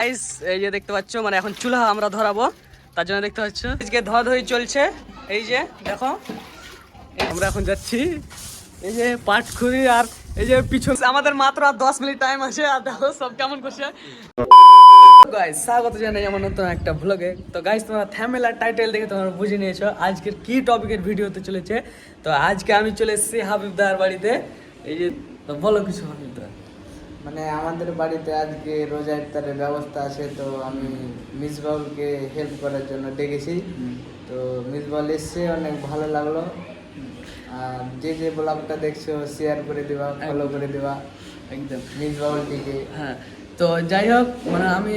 Guys এই যে দেখতে পাচ্ছ মানে এখন চুলা আমরা ধরাবো। তার জন্য দেখতে পাচ্ছ, আজকে ধোয়া ধুই চলছে। এই যে, দেখো, আমরা এখন যাচ্ছি। এই যে পাটখুরি আর এই যে পিছন আমাদের মাত্র আর দশ মিনিট টাইম আছে, আর দেখো সব কেমন করছে। গাইস স্বাগত জানাই আমার নতুন একটা ভ্লগে তো গাইস তোমরা থ্যামেল আর টাইটেল দেখে তোমরা বুঝে নিয়েছো, আজকের কি টপিকের ভিডিও হতে চলেছে। তো আজকে আমি চলে এসেছি হাবিবদার বাড়িতে। এই যে বলো কিছু হাবিবদার মানে আমাদের বাড়িতে আজকে রোজা ইফতারের ব্যবস্থা আছে তো আমি মিসবাউলকে হেল্প করার জন্য ডেকেছি। তো মিসবাউল এসছে অনেক ভালো লাগল। আর যে যে ব্লগটা দেখছ শেয়ার করে দেওয়া ফলো করে দেওয়া একদম। মিসবাউলটিকে হ্যাঁ তো যাই হোক মানে আমি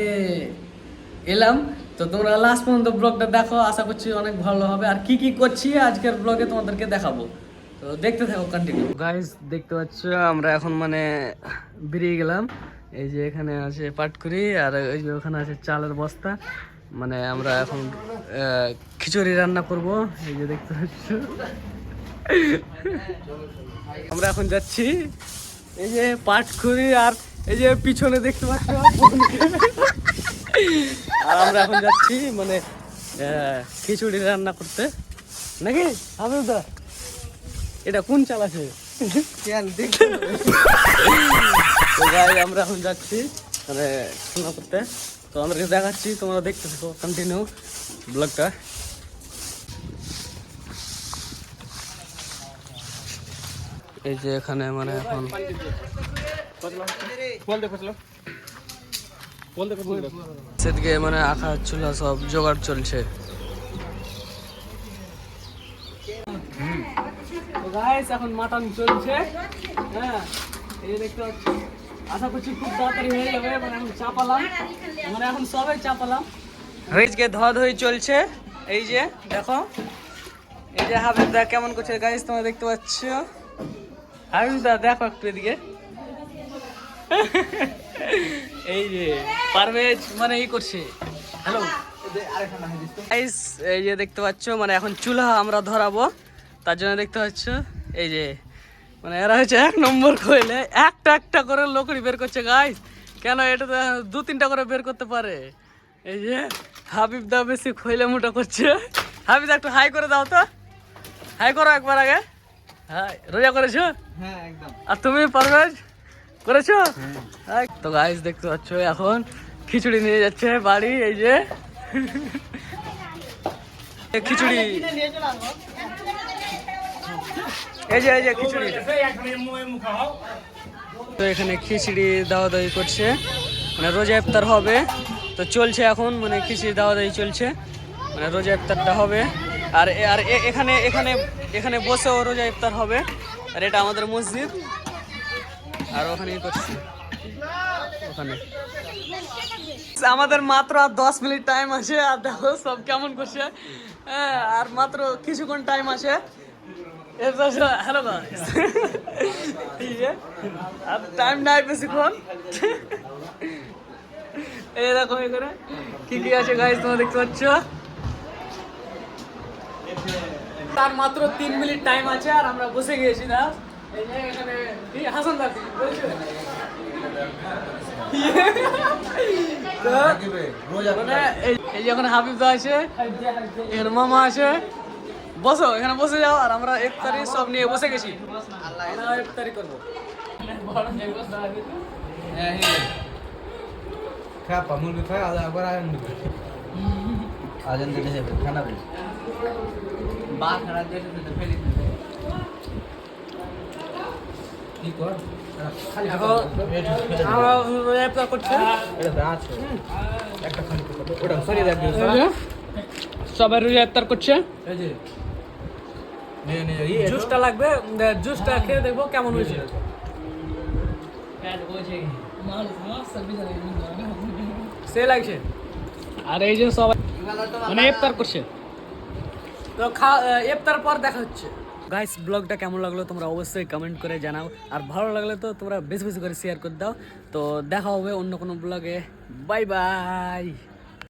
এলাম। তো তোমরা লাস্ট পর্যন্ত ব্লগটা দেখো আশা করছি অনেক ভালো হবে। আর কি কি করছি আজকের ব্লগে তোমাদেরকে দেখাবো। দেখতে থাকো গাইস দেখতে পাচ্ছ, আমরা এখন মানে বেরিয়ে গেলাম। এই যে এখানে আছে পাটকুরি আর ওই যে ওখানে আছে চালের বস্তা। মানে আমরা এখন খিচুড়ি রান্না করব। এই যে দেখতে পাচ্ছ। আমরা এখন যাচ্ছি, এই যে পাটখুরি আর এই যে পিছনে দেখতে পাচ্ছ আর আমরা এখন যাচ্ছি মানে খিচুড়ি রান্না করতে। নাকি? দা? এটা কোন চাল আছে কেন আমরা এখন যাচ্ছি মানে রান্না করতে। তো আমাদেরকে দেখাচ্ছি তোমরা দেখতে থাকো কন্টিনিউ ব্লগটা। এই যে এখানে মানে এখন সেদিকে মানে আঁকা চুলা সব জোগাড় চলছে। গাইস এখন মাটন চলছে। হ্যাঁ এই দেখতে পাচ্ছি। আশা করছি খুব তাড়াতাড়ি হয়ে যাবে মানে এখন চাপালাম মানে এখন সবাই চাপালাম আজকে ধোয়া ধুই চলছে। এই যে, দেখো। এই যে হাবিবদা কেমন করছে? গাইস তোমরা দেখতে পাচ্ছ? হাবিবদা, দেখো একটু এদিকে। এই যে, পারভেজ মানে এই করছে। হ্যালো এই যে দেখতে পাচ্ছ মানে এখন চুলা আমরা ধরাবো। তার জন্য দেখতে পাচ্ছ এই যে মানে এরা হচ্ছে এক নম্বর কইলে একটা একটা করে লোকড়ি বের করছে গাইস কেন এটা তো দু তিনটা করে বের করতে পারে? এই যে হাবিব দা বেশি খইলে মোটা করছে। হাবিব একটু হাই করে দাও তো। হাই করো একবার আগে। হাই রোজা করেছ? হ্যাঁ একদম। আর তুমি পারভেজ করেছ? হাই। তো গাইস দেখতে পাচ্ছ এখন খিচুড়ি নিয়ে যাচ্ছে বাড়ি এই যে। এ খিচুড়ি। এই যে এই যে তো এখানে খিচুড়ি দাওয়া দাওয়ি করছে। মানে রোজা ইফতার হবে। তো চলছে এখন মানে খিচুড়ি দাওয়া দাওয়ি চলছে। মানে রোজা ইফতারটা হবে। আর আর এখানে এখানে এখানে বসেও রোজা ইফতার হবে। আর এটা আমাদের মসজিদ। আর ওখানে করছি। ওখানে। আমাদের মাত্র আর দশ মিনিট টাইম আছে। আর দেখো সব কেমন করছে। হ্যাঁ আর মাত্র কিছুক্ষণ টাইম আছে। হ্যালো আর টাইম নাই বেশিক্ষণ। দেখো এখানে কি কি আছে গাইজ তোমরা দেখতে পাচ্ছ? তার মাত্র তিন মিনিট টাইম আছে আর আমরা বসে গিয়েছি না। এই যে এখানে হাসান দা বলছো? তো মানে এই এই যে এখানে হাবিব আছে এখানে মামা আছে। বসো এখানে বসে যাও আর আমরা ইফতারি সব নিয়ে বসে গেছি। আমরা ইফতারি করব। খাপা মুরগি খায় আদা একবার আয়ন দিবে আজন দিতে হবে খানা বলি বা খারাপ দিয়ে দিতে ফেলি কি কর? সবাই রোজা ইফতার করছে। জুসটা লাগবে জুসটা খেয়ে দেখব কেমন হয়েছে। সে লাগছে। আর এই যে সবাই মানে ইফতার করছে। তো খা ইফতার পর দেখা হচ্ছে। গাইস ব্লগটা কেমন লাগল তোমরা অবশ্যই কমেন্ট করে জানাও। আর ভালো লাগলে তো তোমরা বেশি বেশি করে শেয়ার করে দাও। তো দেখা হবে অন্য কোনো ব্লগে। Bye bye